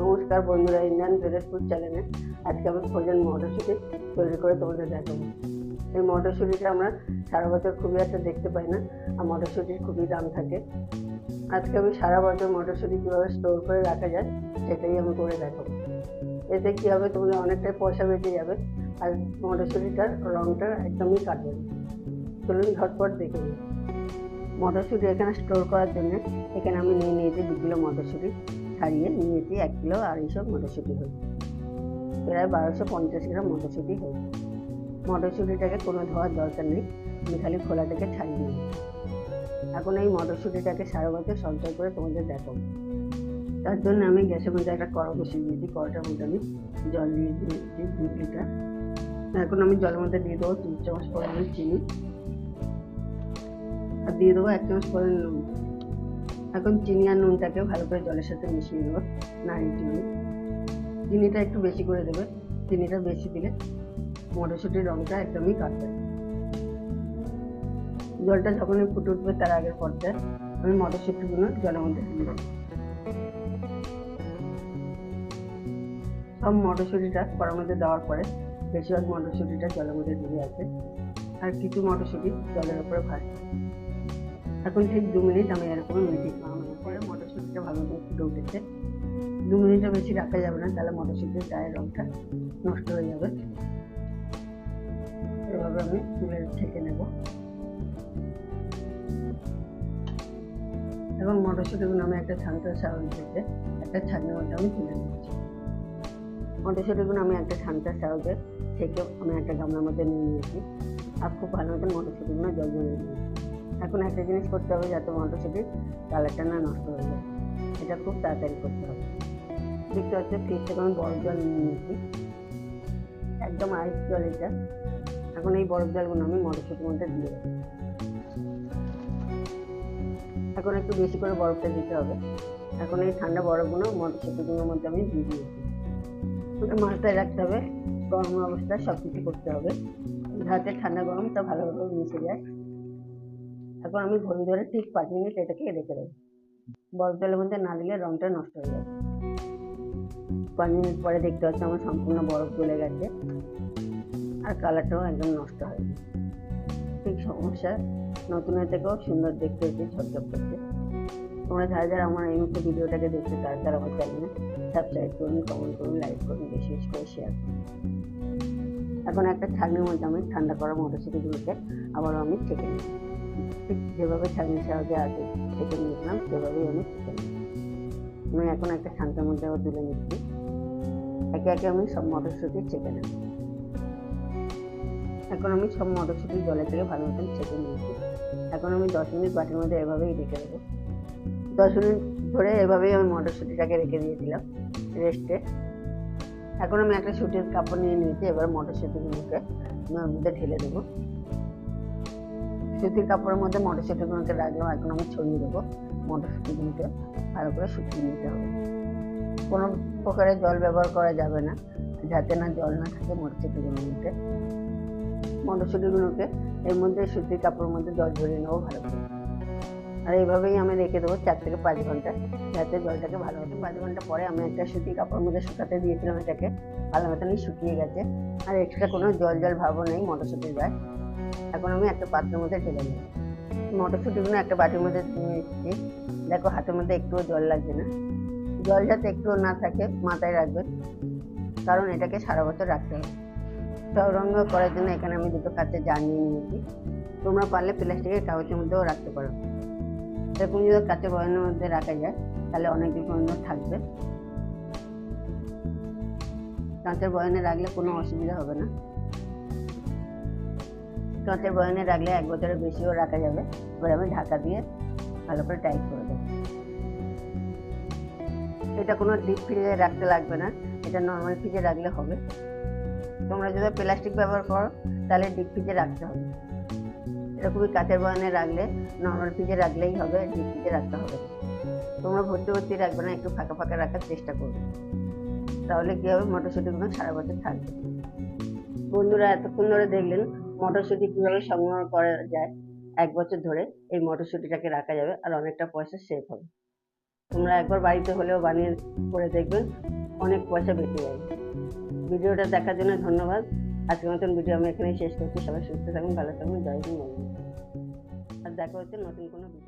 নমস্কার বন্ধুরা, Indian village food চ্যানেলে আজকে আমি ফ্রোজেন মটরশুঁটি তৈরি করে তোমাদের দেখাবো। এই মটরশুঁটিটা আমরা সারা বছর খুবই একটা দেখতে পাই না, আর মটরশুঁটির খুবই দাম থাকে। আজকে আমি সারা বছর মটরশুঁটি কীভাবে স্টোর করে রাখা যায় সেটাই আমি করে দেখাবো। এতে কী হবে, তোমাদের অনেকটাই পয়সা বেঁচে যাবে, আর মটরশুঁটিটার রঙটা একদমই কাটবে চলুন ঝটপট দেখে নিই। মটরশুঁটি এখানে স্টোর করার জন্য এখানে আমি নিয়ে নিয়েছি দু কিলো মটরশুঁটি। ছাড়িয়ে নিয়েছি এক কিলো আড়াইশো মটরশুঁটি হয়েছে প্রায় বারোশো পঞ্চাশ গ্রাম মটরশুঁটি হয়েছে মটরশুঁটিটাকে কোনো ধোয়ার দরকার নেই, আমি খালি খোলাটাকে ছাড়িয়ে নিই। এখন এই মটরশুঁটিটাকে সারা বছর সঞ্চয় করে তোমাদের দেখাবো। তার জন্য আমি গ্যাসের মধ্যে একটা কড়া বসিয়ে দিয়েছি। কড়াটার মধ্যে আমি জল দিয়ে দিয়েছি দু লিটার। এখন আমি জলের মধ্যে দিয়ে দেবো তিন চামচ পরিমাণ চিনি। আর দিয়ে দেবো এক চামচ পরিমাণ এখন চিনি আর নুনটাকে ভালো করে জলের সাথে মিশিয়ে দেবো নাড়িয়ে চিনি চিনিটা একটু বেশি করে দেবে, চিনিটা বেশি দিলে মটরশুঁটির রঙটা একদমই কাটবে। জলটা যখনই ফুটে উঠবে তার আগের পর্যায়ে আমি মটরশুঁটিগুলো জলের মধ্যে দিয়ে দেবো। সব মটরশুঁটিটা কড়ার মধ্যে দেওয়ার পরে বেশিরভাগ মটরশুঁটিটা জলের মধ্যে ডুবে আছে আর কিছু মটরশুঁটি জলের উপরে ভাসছে এখন ঠিক দু মিনিট আমি এরকম মিটিং পরে মটরশুঁটিটা ভালো করে ফুটে উঠেছে। দু মিনিটও বেশি রাখা যাবে না, তাহলে মটরশুঁটির গায়ের রঙটা নষ্ট হয়ে যাবে। এভাবে আমি তুলে ছেঁকে নেব। এবং মটরশুঁটিগুলো আমি একটা ছানটার থেকে একটা ছাগনের মধ্যে আমি তুলে নিচ্ছি। মটরশুঁটিগুলো আমি একটা ছানটার সাহায্যে থেকে আমি একটা গামলার মধ্যে নিয়ে নিয়েছি। আর খুব ভালো মতন মটরশুঁটিগুলো জল জলে নিয়েছি। এখন একটা জিনিস করতে হবে যাতে মটরশুঁটির কালারটা না নষ্ট হয়ে যায়। এটা খুব তাড়াতাড়ি করতে হবে। দেখতে হচ্ছে ফ্রিজ থেকে আমি বরফ জল নিয়ে নিয়েছি। একদম আইস জল এটা। এখন এই বরফ জলগুলো আমি মটরশুঁটির মধ্যে দিয়ে দেবো। এখন একটু বেশি করে বরফটা দিতে হবে। এখন এই ঠান্ডা বরফগুলো মটরশুঁটিগুলোর মধ্যে আমি দিয়ে দিয়েছি। ওটা মাথায় রাখতে হবে। গরম অবস্থায় সব কিছু করতে হবে। যাতে ঠান্ডা গরমটা ভালোভাবে মিশে যায়। এখন আমি ঘড়ি ধরে ঠিক পাঁচ মিনিট এটাকে রেখে দেবো। বরফ জলের মধ্যে না দিলে রঙটা নষ্ট হয়ে যাবে। পাঁচ মিনিট পরে দেখতে পাচ্ছি আমার সম্পূর্ণ বরফ গলে গেছে। আর কালারটাও একদম নষ্ট হয়ে গেছে ঠিক সমস্যা। নতুনের থেকেও সুন্দর দেখতে হয়েছে, ঝকঝক করছে। তোমরা যারা যারা আমার এই মুহূর্তে ভিডিওটাকে দেখতে তারা তারা আমার চ্যানেলে সাবস্ক্রাইব করুন কমেন্ট করুন লাইক করুন, বেশি বেশি করে শেয়ার করুন। এখন একটা ছাগনির মধ্যে আমি ঠান্ডা করা মটরশুঁটিগুলোকে আবারও আমি ছেঁকে নিই ঠিক যেভাবে ছাগনির সাহায্যে আগে ছেঁকে নিয়েছিলাম, সেভাবেই আমি নিই আমি এখন একটা শান্তার মধ্যে আবার তুলে নিচ্ছি। একে একে আমি সব মটরশুঁটি ছেঁকে নেব। এখন আমি সব মটরশুঁটি জলে থেকে ভালো মতন ছেঁকে নিয়েছি। এখন আমি দশ মিনিট বাটির মধ্যে এভাবেই রেখে দেবো। দশ মিনিট ধরে এভাবেই আমি মটরশুঁটিটাকে রেখে দিয়েছিলাম, রেস্টে। এখন আমি একটা সুতির কাপড় নিয়ে নিয়েছি, এবার মটরশুঁটিগুলোকে আমি ওর মধ্যে ঢেলে দেবো। সুতির কাপড়ের মধ্যে মটরশুঁটিগুলোকে রাখলাম এখন আমি ছড়িয়ে দেবো, মটরশুঁটিগুলোকে ভালো করে শুকিয়ে নিতে হবে। কোনো প্রকারের জল ব্যবহার করা যাবে না, যাতে না জল না থাকে মটরশুঁটিগুলোর মধ্যে মটরশুঁটিগুলোকে এর মধ্যে সুতির কাপড়ের মধ্যে জল ঝরিয়ে নেব ভালো করে। আর এইভাবেই আমি রেখে দেবো চার থেকে পাঁচ ঘণ্টা, যাতে জলটাকে ভালো মতো পাঁচ ঘণ্টা পরে আমি একটা সুতি কাপড়ের মধ্যে শুকাতে দিয়েছিলাম এটাকে ভালো মতনই শুকিয়ে গেছে। আর এক্সট্রা কোনো জল জল ভাবও নেই মটরশুঁটির গায়ে এখন আমি একটা পাত্রের মধ্যে ঢেলে নেব মটরশুঁটিগুলো একটা বাটির মধ্যে এসেছি দেখো হাতের মধ্যে একটুও জল লাগছে না। জল যাতে একটুও না থাকে, মাথায় রাখবেন কারণ এটাকে সারা বছর রাখতে হবে। সরঙ্গ করার জন্য এখানে আমি দুটো কাঁচের জার নিয়ে নিয়েছি। তোমরা পারলে প্লাস্টিকের কাগজের মধ্যেও রাখতে পারো। এরকম যদি কাঁচের বয়নের মধ্যে রাখা যায়, তাহলে অনেক দিন পর্যন্ত থাকবে। কাঁচের বয়নে রাখলে কোনো অসুবিধা হবে না। কাঁচের বয়নে রাখলে এক বছরের বেশিও রাখা যাবে। এবার আমি ঢাকা দিয়ে ভালো করে টাইট করে দেবো। এটা কোনো ডিপ ফ্রিজে রাখতে লাগবে না। এটা নর্মাল ফ্রিজে রাখলে হবে। তোমরা যদি প্লাস্টিক ব্যবহার করো, তাহলে ডিপ ফ্রিজে রাখতে হবে। এরকমই কাঁচের বয়ানে রাখলে নর্মাল ফ্রিজে রাখলেই হবে ডিপ ফ্রিজে রাখতে হবে। তোমরা ভর্তি ভর্তি রাখবে না, একটু ফাঁকা ফাঁকা রাখার চেষ্টা করবে। তাহলে কী হবে? মটরশুঁটিগুলো সারা বছর থাকবে। বন্ধুরা, এতক্ষণ ধরে দেখলেন মটরশুঁটি কীভাবে সংগ্রহ করা যায় এক বছর ধরে এই মটরশুঁটিটাকে রাখা যাবে আর অনেকটা পয়সা সেভ হবে। তোমরা একবার বাড়িতে হলেও বানিয়ে করে দেখবে অনেক পয়সা বেঁচে যাবে। ভিডিওটা দেখার জন্য ধন্যবাদ। আজকের মতন ভিডিও আমি এখানেই শেষ করছি। সবাই সুস্থ থাকুন, ভালো থাকুন, জয় হিন্দ আর দেখা হচ্ছে নতুন কোনো ভিডিও